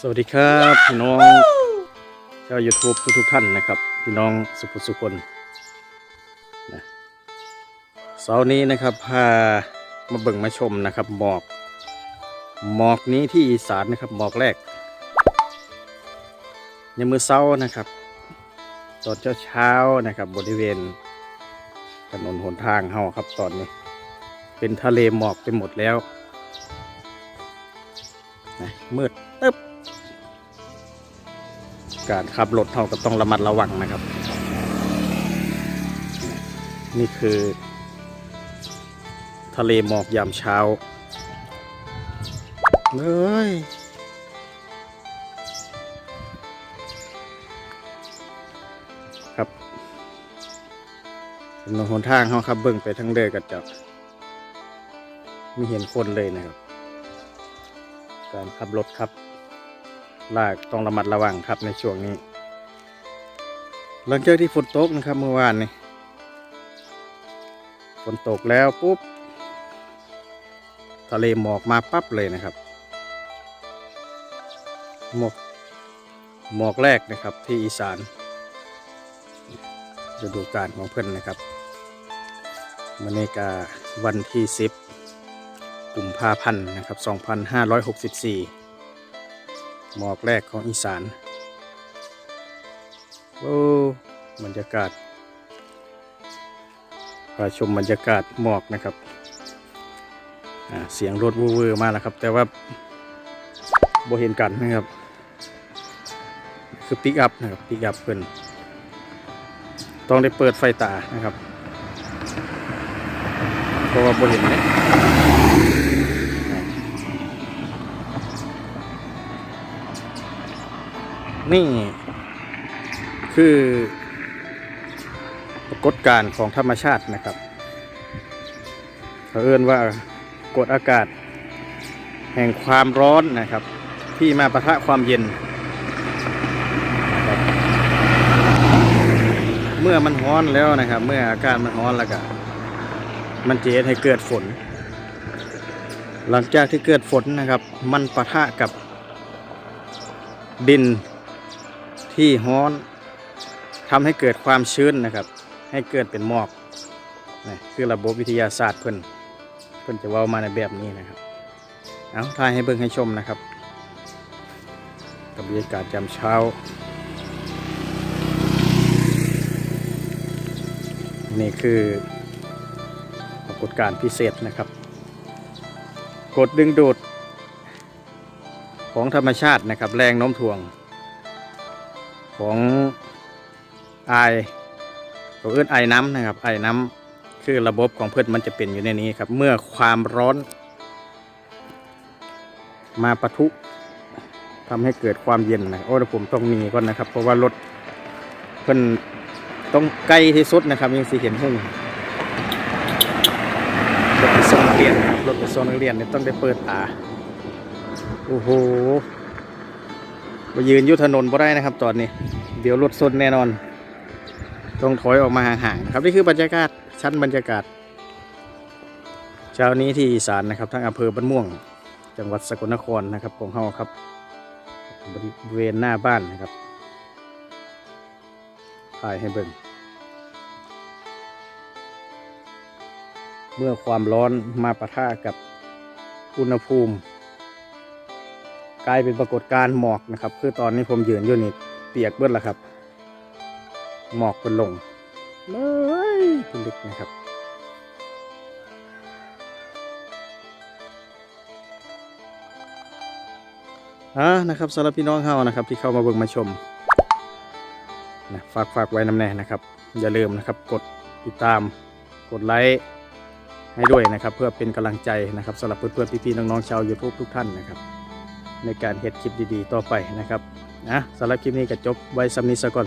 สวัสดีครับพี่น้องชาว YouTube ทุกทุกๆท่านนะครับ พี่น้องสุภสุคนนะเสาร์นี้นะครับพามาเบิ่งมาชมนะครับหมอก หมอกนี้ที่อีสานนะครับหมอกแรกในมือเช้านะครับตอนเช้าเช้านะครับบริเวณถนนหนทางเฮาครับตอนนี้ เป็นทะเลหมอกไปหมดแล้วนะมืดตึ๊บการขับรถเท่าก็ต้องระมัดระวังนะครับ นี่คือ ทะเลหมอกยามเช้าเฮ้ยครับถนนหนทางเขาครับเบิ่งไปทั้งเดือกันจ้ะ ไม่เห็นคนเลยนะครับ การขับรถครับ ลากต้องระมัดระวังครับในช่วงนี้ หลังจากที่ฝนตกนะครับเมื่อวานนี้ฝนตกแล้วปุ๊บทะเลหมอกมาปั๊บเลยนะครับ หมอกหมอกแรกนะครับที่อีสานฤดูกาลของเพื่อนนะครับมันกาวันที่10 กุมภาพันธ์นะครับ 2564 หมอกแรกของอีสาน โอ้บรรยากาศพาชมบรรยากาศหมอกนะครับเสียงรถวูเวอร์มาแล้วครับ แต่ว่าโบเห็นกันนะครับ คือปิกอัพนะครับปิกอัพเพิ่นต้องได้เปิดไฟตานะครับ เพราะว่าโบเห็นเนี่ย นี่ คือปรากฏการณ์ของธรรมชาตินะครับเขาเอื้นว่ากดอากาศ แห่งความร้อนนะครับ ที่มาปะทะความเย็น เมื่อมันร้อนแล้วนะครับ เมื่ออากาศมันร้อนแล้วก็มันจะเฮ็ดให้เกิดฝน หลังจากที่เกิดฝนนะครับ มันปะทะกับดิน ที่ฮ้อนทำให้เกิดความชื้นนะครับ ให้เกิดเป็นหมอกนี่คือระบบวิทยาศาสตร์เพิ่นเพิ่นจะว่ามาในแบบนี้นะครับเอาทายให้เบิ่งให้ชมนะครับ กับบรรยากาศยามเช้า นี่คือปรากฏการณ์พิเศษนะครับ กดดึงดูดของธรรมชาตินะครับ แรงโน้มถ่วง ของไอตัวอื่นไอน้ำนะครับไอน้ำคือระบบของเพื่อนมันจะเป็นอยู่ในนี้ครับ เมื่อความร้อน มาปะทุทำให้เกิดความเย็นนะโอ้ผมต้องมีก่อนนะครับ เพราะว่ารถเพื่อนต้องใกล้ที่สุดนะครับยังสีเห็นหุ่งรถไปส่งนักเรียนครับรถไปส่งนักเรียนเนี่ยต้องได้เปิดตาโอ้โห มายืนยู่ถนนบ่ได้นะครับ ตอนนี้ เดี๋ยวรถซนแน่นอน ต้องถอยออกมาห่างๆครับนี่คือบรรยากาศชั้นบรรยากาศเช้านี้ที่อีสานนะครับทั้งอำเภอบ้านม่วง จังหวัดสกลนครนะครับของเฮาครับบริเวณหน้าบ้านนะครับถ่ายให้เบิ่งเมื่อความร้อนมาปะทะกับอุณหภูมิ กลายเป็นปรากฏการณ์หมอกนะครับ คือตอนนี้ผมยืนอยู่นี่เปียกเบิดแล้วครับ หมอกเป็นลงเลยเป็นลึกนะครับอ่านะครับสำหรับพี่น้องเฮานะครับ ที่เข้ามาเบิ่งมาชมนะฝากฝากไว้น้ำแน่นะครับ อย่าลืมนะครับ กดติดตามกดไลค์ให้ด้วยนะครับ เพื่อเป็นกำลังใจนะครับสำหรับเพื่อนๆพี่ๆน้องๆชาวยูทูบทุกท่านนะครับ ในการเฮ็ดคลิปดีๆ ต่อไปนะครับนะสำหรับคลิปนี้ก็จบไว้สำนี้ซะก่อน